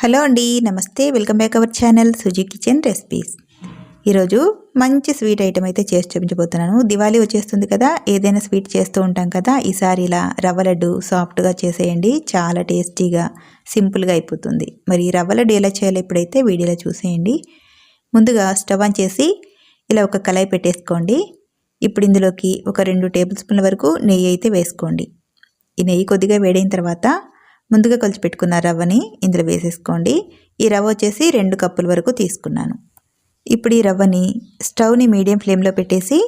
Hello అండి నమస్తే. Welcome back our channel Suji kitchen recipes. ఈరోజు మంచి స్వీట్ ఐటమ్ అయితే చేసి చూపించబోతున్నాను. దివాళీ వచ్చేస్తుంది కదా ఏదైనా స్వీట్ చేస్తూ ఉంటాం కదా ఈసారి ఇలా రవ్వ లడ్డు సాఫ్ట్గా చేసేయండి. చాలా టేస్టీగా సింపుల్గా అయిపోతుంది. మరి రవ్వ లడ్డు ఎలా చేయాలో ఇప్పుడైతే వీడియోలో చూసేయండి. ముందుగా స్టవ్ ఆన్ చేసి ఇలా ఒక కళాయి పెట్టేసుకోండి. ఇప్పుడు ఇందులోకి ఒక రెండు టేబుల్ స్పూన్ల వరకు నెయ్యి అయితే వేసుకోండి. ఈ నెయ్యి కొద్దిగా వేడైన తర్వాత ముందుగా కొలిచి పెట్టుకున్న రవ్వని ఇందులో వేసేసుకోండి. ఈ రవ్వ వచ్చేసి రెండు కప్పుల వరకు తీసుకున్నాను. ఇప్పుడు ఈ రవ్వని స్టవ్ని మీడియం ఫ్లేమ్లో పెట్టేసి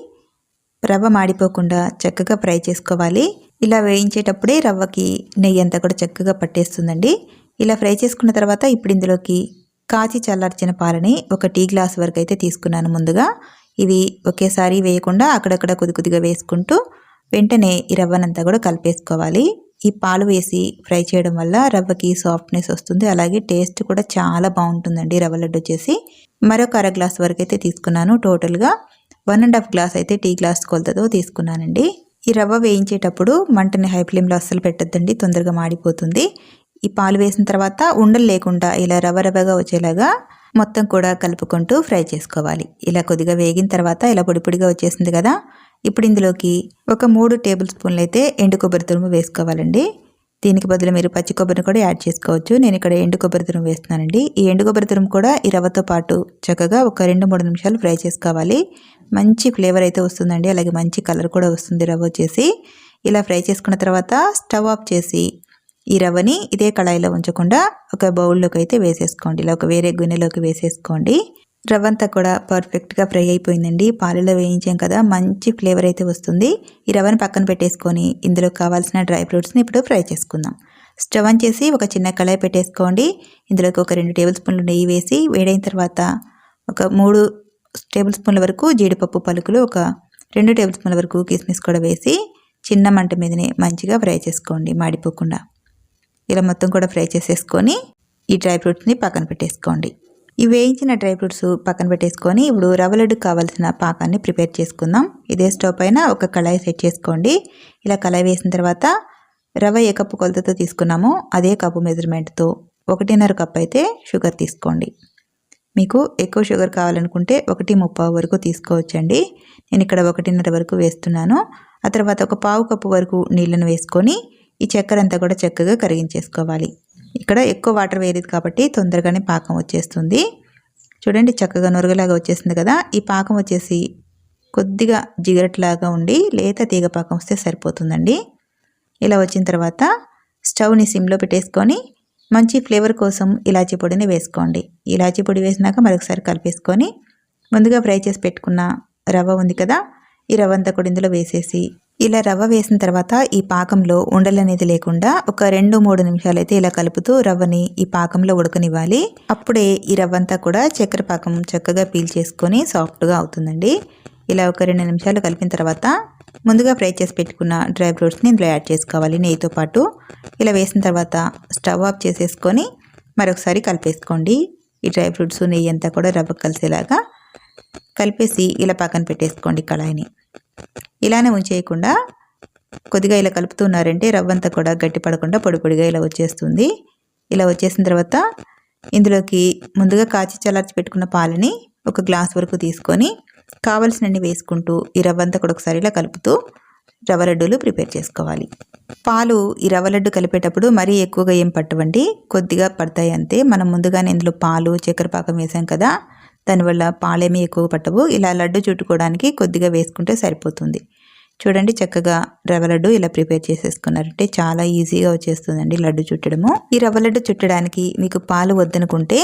రవ్వ మాడిపోకుండా చక్కగా ఫ్రై చేసుకోవాలి. ఇలా వేయించేటప్పుడే రవ్వకి నెయ్యి అంతా కూడా చక్కగా పట్టేస్తుందండి. ఇలా ఫ్రై చేసుకున్న తర్వాత ఇప్పుడు ఇందులోకి కాచి చల్లార్చిన పాలని ఒక టీ గ్లాస్ వరకు అయితే తీసుకున్నాను ముందుగా. ఇవి ఒకేసారి వేయకుండా అక్కడక్కడ కొద్ది కొద్దిగా వేసుకుంటూ వెంటనే ఈ రవ్వనంతా కూడా కలిపేసుకోవాలి. ఈ పాలు వేసి ఫ్రై చేయడం వల్ల రవ్వకి సాఫ్ట్నెస్ వస్తుంది. అలాగే టేస్ట్ కూడా చాలా బాగుంటుందండి రవ్వ లడ్డు వచ్చేసి. మరొక అర గ్లాస్ వరకు అయితే తీసుకున్నాను. టోటల్గా వన్ అండ్ హాఫ్ గ్లాస్ అయితే టీ గ్లాస్ కొలతతో తీసుకున్నానండి. ఈ రవ్వ వేయించేటప్పుడు మంటని హై ఫ్లేమ్లో అస్సలు పెట్టద్దండి. తొందరగా మాడిపోతుంది. ఈ పాలు వేసిన తర్వాత ఉండలు లేకుండా ఇలా రవ్వ రవ్వగా వచ్చేలాగా మొత్తం కూడా కలుపుకుంటూ ఫ్రై చేసుకోవాలి. ఇలా కొద్దిగా వేగిన తర్వాత ఇలా పొడి పొడిగా వచ్చేసింది కదా ఇప్పుడు ఇందులోకి ఒక మూడు టేబుల్ స్పూన్లు అయితే ఎండు కొబ్బరి తురుము వేసుకోవాలండి. దీనికి బదులు మీరు పచ్చి కొబ్బరిని కూడా యాడ్ చేసుకోవచ్చు. నేను ఇక్కడ ఎండు కొబ్బరి తురుము వేస్తున్నానండి. ఈ ఎండు కొబ్బరి తురుము కూడా ఈ రవ్వతో పాటు చక్కగా ఒక రెండు మూడు నిమిషాలు ఫ్రై చేసుకోవాలి. మంచి ఫ్లేవర్ అయితే వస్తుందండి. అలాగే మంచి కలర్ కూడా వస్తుంది రవ్వ వచ్చేసి. ఇలా ఫ్రై చేసుకున్న తర్వాత స్టవ్ ఆఫ్ చేసి ఈ రవ్వని ఇదే కళాయిలో ఉంచకుండా ఒక బౌల్లోకి అయితే వేసేసుకోండి. ఇలా ఒక వేరే గిన్నెలోకి వేసేసుకోండి. రవ్వంతా కూడా పర్ఫెక్ట్గా ఫ్రై అయిపోయిందండి. పాలలో వేయించాం కదా మంచి ఫ్లేవర్ అయితే వస్తుంది. ఈ రవ్వను పక్కన పెట్టేసుకొని ఇందులో కావాల్సిన డ్రై ఫ్రూట్స్ని ఇప్పుడు ఫ్రై చేసుకుందాం. స్టవ్ ఆన్ చేసి ఒక చిన్న కళాయి పెట్టేసుకోండి. ఇందులోకి ఒక రెండు టేబుల్ స్పూన్లు నెయ్యి వేసి వేడైన తర్వాత ఒక మూడు టేబుల్ స్పూన్ల వరకు జీడిపప్పు పలుకులు ఒక రెండు టేబుల్ స్పూన్ల వరకు కిస్మిస్ కూడా వేసి చిన్న మంట మీదనే మంచిగా ఫ్రై చేసుకోండి మాడిపోకుండా. ఇలా మొత్తం కూడా ఫ్రై చేసేసుకొని ఈ డ్రై ఫ్రూట్స్ని పక్కన పెట్టేసుకోండి. ఈ వేయించిన డ్రై ఫ్రూట్స్ పక్కన పెట్టేసుకొని ఇప్పుడు రవ్వ లడ్డు కావాల్సిన పాకాన్ని ప్రిపేర్ చేసుకుందాం. ఇదే స్టవ్ పైన ఒక కళాయి సెట్ చేసుకోండి. ఇలా కళాయి వేసిన తర్వాత రవ్వ ఏ కప్పు కొలతతో తీసుకున్నామో అదే కప్పు మెజర్మెంట్తో ఒకటిన్నర కప్ అయితే షుగర్ తీసుకోండి. మీకు ఎక్కువ షుగర్ కావాలనుకుంటే ఒకటి ముప్పావు వరకు తీసుకోవచ్చండి. నేను ఇక్కడ ఒకటిన్నర వరకు వేస్తున్నాను. ఆ తర్వాత ఒక పావు కప్పు వరకు నీళ్ళను వేసుకొని ఈ చక్కెర అంతా కూడా చక్కగా కరిగించేసుకోవాలి. ఇక్కడ ఎక్కువ వాటర్ వేయలేదు కాబట్టి తొందరగానే పాకం వచ్చేస్తుంది. చూడండి చక్కగా నొరగలాగా వచ్చేసింది కదా. ఈ పాకం వచ్చేసి కొద్దిగా జిగరట్లాగా ఉండి లేత తీగ పాకం వస్తే సరిపోతుందండి. ఇలా వచ్చిన తర్వాత స్టవ్ని సిమ్లో పెట్టేసుకొని మంచి ఫ్లేవర్ కోసం ఇలాచీ పొడిని వేసుకోండి. ఇలాచీ పొడి వేసినాక మరొకసారి కలిపేసుకొని ముందుగా ఫ్రై చేసి పెట్టుకున్న రవ్వ ఉంది కదా ఈ రవ్వ అంతా కూడా ఇందులో వేసేసి ఇలా రవ్వ వేసిన తర్వాత ఈ పాకంలో ఉండలు అనేది లేకుండా ఒక రెండు మూడు నిమిషాలు అయితే ఇలా కలుపుతూ రవ్వని ఈ పాకంలో ఉడకనివ్వాలి. అప్పుడే ఈ రవ్వ అంతా కూడా చక్కెర పాకం చక్కగా పీల్ చేసుకొని సాఫ్ట్గా అవుతుందండి. ఇలా ఒక రెండు నిమిషాలు కలిపిన తర్వాత ముందుగా ఫ్రై చేసి పెట్టుకున్న డ్రై ఫ్రూట్స్ని ఇందులో యాడ్ చేసుకోవాలి నెయ్యితో పాటు. ఇలా వేసిన తర్వాత స్టవ్ ఆఫ్ చేసేసుకొని మరొకసారి కలిపేసుకోండి. ఈ డ్రై ఫ్రూట్స్ నెయ్యి అంతా కూడా రవ్వ కలిసేలాగా కలిపేసి ఇలా పక్కన పెట్టేసుకోండి కళాయిని. ఇలానే ఉంచేయకుండా కొద్దిగా ఇలా కలుపుతున్నారంటే రవ్వంతా కూడా గట్టి పడకుండా పొడి పొడిగా ఇలా వచ్చేస్తుంది. ఇలా వచ్చేసిన తర్వాత ఇందులోకి ముందుగా కాచి చల్లార్చి పెట్టుకున్న పాలని ఒక గ్లాస్ వరకు తీసుకొని కావలసినన్ని వేసుకుంటూ ఈ రవ్వంతా కూడా ఒకసారి ఇలా కలుపుతూ రవ్వ లడ్డూలు ప్రిపేర్ చేసుకోవాలి. పాలు ఈ రవ్వ లడ్డు కలిపేటప్పుడు మరీ ఎక్కువగా ఏం పట్టవండి కొద్దిగా పడతాయి అంతే. మనం ముందుగానే ఇందులో పాలు చక్కెర పాకం వేసాం కదా దానివల్ల పాలేమీ ఎక్కువ పట్టవు. ఇలా లడ్డు చుట్టుకోవడానికి కొద్దిగా వేసుకుంటే సరిపోతుంది. చూడండి చక్కగా రవ్వ లడ్డు ఇలా ప్రిపేర్ చేసేసుకున్నారంటే చాలా ఈజీగా వచ్చేస్తుందండి లడ్డు చుట్టడము. ఈ రవ్వ లడ్డు చుట్టడానికి మీకు పాలు వద్దనుకుంటే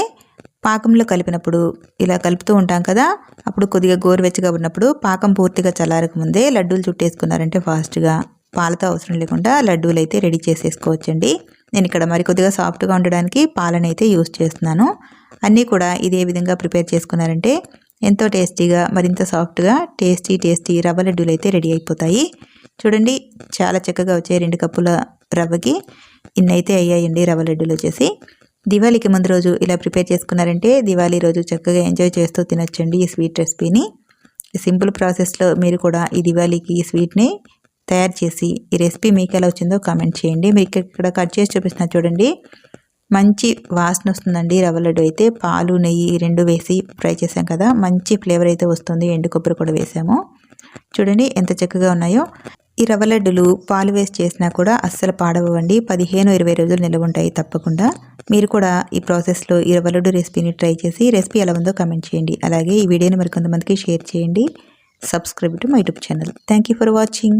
పాకంలో కలిపినప్పుడు ఇలా కలుపుతూ ఉంటాం కదా అప్పుడు కొద్దిగా గోరువెచ్చగా ఉన్నప్పుడు పాకం పూర్తిగా చల్లారకముందే లడ్డూలు చుట్టేసుకున్నారంటే ఫాస్ట్గా పాలతో అవసరం లేకుండా లడ్డూలు అయితే రెడీ చేసేసుకోవచ్చండి. నేను ఇక్కడ మరి కొద్దిగా సాఫ్ట్గా ఉండడానికి పాలనైతే యూస్ చేస్తున్నాను. అన్నీ కూడా ఇదే విధంగా ప్రిపేర్ చేసుకున్నారంటే ఎంతో టేస్టీగా మరింత సాఫ్ట్గా టేస్టీ టేస్టీ రవ్వ లడ్డూలు అయితే రెడీ అయిపోతాయి. చూడండి చాలా చక్కగా వచ్చాయి రెండు కప్పుల రవ్వకి. ఇన్నైతే అయ్యాయండి రవ్వ లడ్డూలు వచ్చేసి. దివాళీకి ముందు రోజు ఇలా ప్రిపేర్ చేసుకున్నారంటే దివాళీ రోజు చక్కగా ఎంజాయ్ చేస్తూ తినొచ్చండి ఈ స్వీట్ రెసిపీని. సింపుల్ ప్రాసెస్లో మీరు కూడా ఈ దివాళీకి ఈ స్వీట్ని తయారు చేసి ఈ రెసిపీ మీకు ఎలా వచ్చిందో కామెంట్ చేయండి. మీకు ఇక్కడ కట్ చేసి చూపిస్తున్నా చూడండి. మంచి వాసన వస్తుందండి రవ్వ లడ్డు అయితే. పాలు నెయ్యి రెండు వేసి ఫ్రై చేసాం కదా. మంచి ఫ్లేవర్ అయితే వస్తుంది. ఎండు కొబ్బరి కూడా వేసాము. చూడండి ఎంత చక్కగా ఉన్నాయో. ఈ రవ్వ లడ్డులు పాలు వేసి చేసినా కూడా అస్సలు పాడవండి పదిహేను ఇరవై రోజులు నిల్వ ఉంటాయి తప్పకుండా. మీరు కూడా ఈ ప్రాసెస్లో ఈ రవ్వ లడ్డు రెసిపీని ట్రై చేసి రెసిపీ ఎలా ఉందో కమెంట్ చేయండి. అలాగే ఈ వీడియోని మరికొంతమందికి షేర్ చేయండి. Subscribe to my YouTube channel. Thank you for watching.